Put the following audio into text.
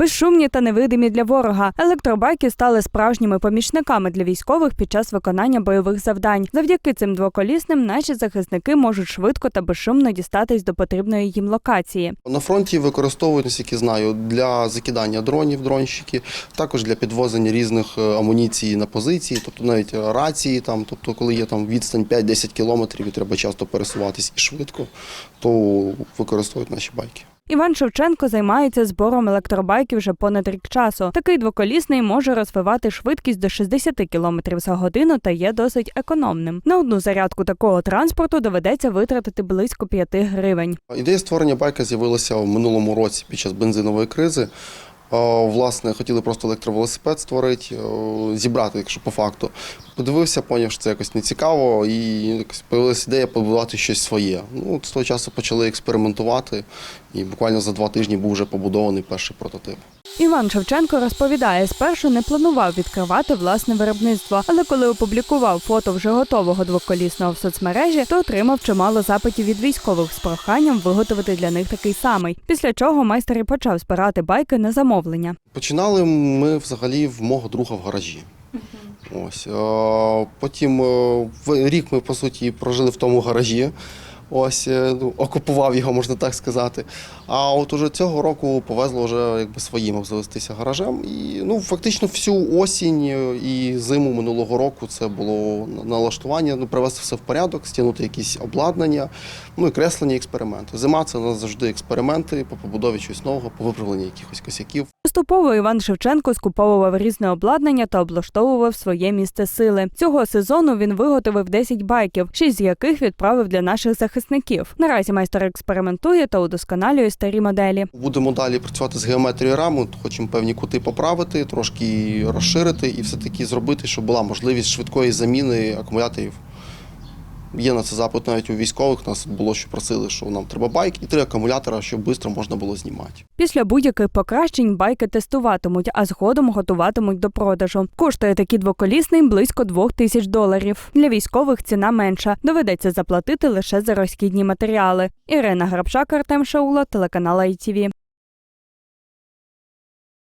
Безшумні та невидимі для ворога. Електробайки стали справжніми помічниками для військових під час виконання бойових завдань. Завдяки цим двоколісним наші захисники можуть швидко та безшумно дістатись до потрібної їм локації. На фронті використовують, наскільки знаю, для закидання дронів, дронщики, також для підвозення різних е, амуніцій на позиції, тобто навіть рації, там, тобто, коли є там відстань 5-10 кілометрів і треба часто пересуватись і швидко, то використовують наші байки. Іван Шевченко займається збором електробайків вже понад рік часу. Такий двоколісний може розвивати швидкість до 60 км за годину та є досить економним. На одну зарядку такого транспорту доведеться витратити близько 5 гривень. Ідея створення байка з'явилася в минулому році під час бензинової кризи. Е, Власне, хотіли просто електровелосипед створити, е, зібрати, якщо по факту. Подивився, поняв, що це якось нецікаво, і якось появилася ідея побудувати щось своє. Ну, з того часу почали експериментувати, і буквально за два тижні був вже побудований перший прототип. Іван Шевченко розповідає, спершу не планував відкривати власне виробництво, але коли опублікував фото вже готового двоколісного в соцмережі, то отримав чимало запитів від військових з проханням виготовити для них такий самий. Після чого майстер і почав збирати байки на замовлення. Починали ми взагалі в мого друга в гаражі. Ось. е, Потім е, в- рік ми, по суті, прожили в тому гаражі. Ось, е, ну, окупував його, можна так сказати. А от уже цього року повезло вже якби своїм обзавестися гаражем. І ну, фактично всю осінь і зиму минулого року це було на- налаштування, ну, привести все в порядок, стягнути якісь обладнання, ну і креслення, експерименти. Зима це у нас завжди експерименти по побудові чогось нового, по виправленню якихось косяків. Поступово Іван Шевченко скуповував різне обладнання та облаштовував своє місце сили. Цього сезону він виготовив 10 байків, 6 з яких відправив для наших захисників. Наразі майстер експериментує та удосконалює старі моделі. Будемо далі працювати з геометрією раму, хочемо певні кути поправити, трошки розширити і все-таки зробити, щоб була можливість швидкої заміни акумуляторів. Є на це запит навіть у військових. Нас було, що просили, що нам треба байк і три акумулятора, щоб швидко можна було знімати. Після будь-яких покращень байки тестуватимуть, а згодом готуватимуть до продажу. Коштує такий двоколісний близько двох тисяч доларів. Для військових ціна менша. Доведеться заплатити лише за розхідні матеріали. Ірина Грабшак, Артем Шаула, телеканал ITV.